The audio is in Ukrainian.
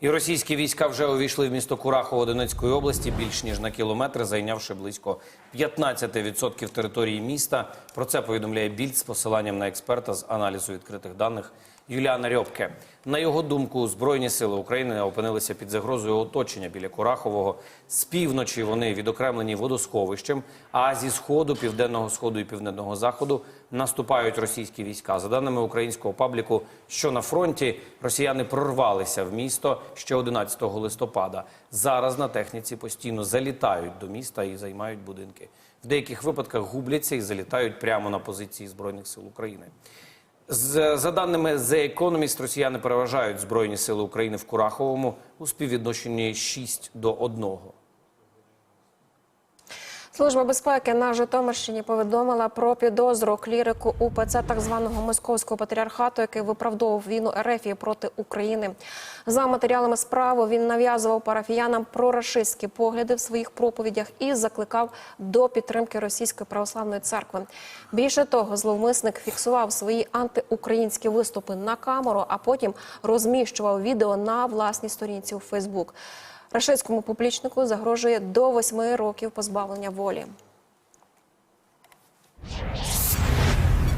І російські війська вже увійшли в місто Курахово Донецької області більш ніж на кілометр, зайнявши близько 15% території міста. Про це повідомляє Більд з посиланням на експерта з аналізу відкритих даних Юліана Рьопке. На його думку, збройні сили України опинилися під загрозою оточення біля Курахового. З півночі вони відокремлені водосховищем, а зі сходу, південного сходу і південного заходу наступають російські війська. За даними українського пабліку, що на фронті росіяни прорвалися в місто ще 11 листопада. Зараз на техніці постійно залітають до міста і займають будинки. В деяких випадках губляться і залітають прямо на позиції збройних сил України. За даними The Economist, росіяни переважають Збройні сили України в Кураховому у співвідношенні 6 до 1. Служба безпеки на Житомирщині повідомила про підозру клірику УПЦ так званого московського патріархату, який виправдовував війну РФ проти України. За матеріалами справи він нав'язував парафіянам прорашистські погляди в своїх проповідях і закликав до підтримки російської православної церкви. Більше того, зловмисник фіксував свої антиукраїнські виступи на камеру, а потім розміщував відео на власній сторінці у Фейсбук. Рашистському публічнику загрожує до восьми років позбавлення волі.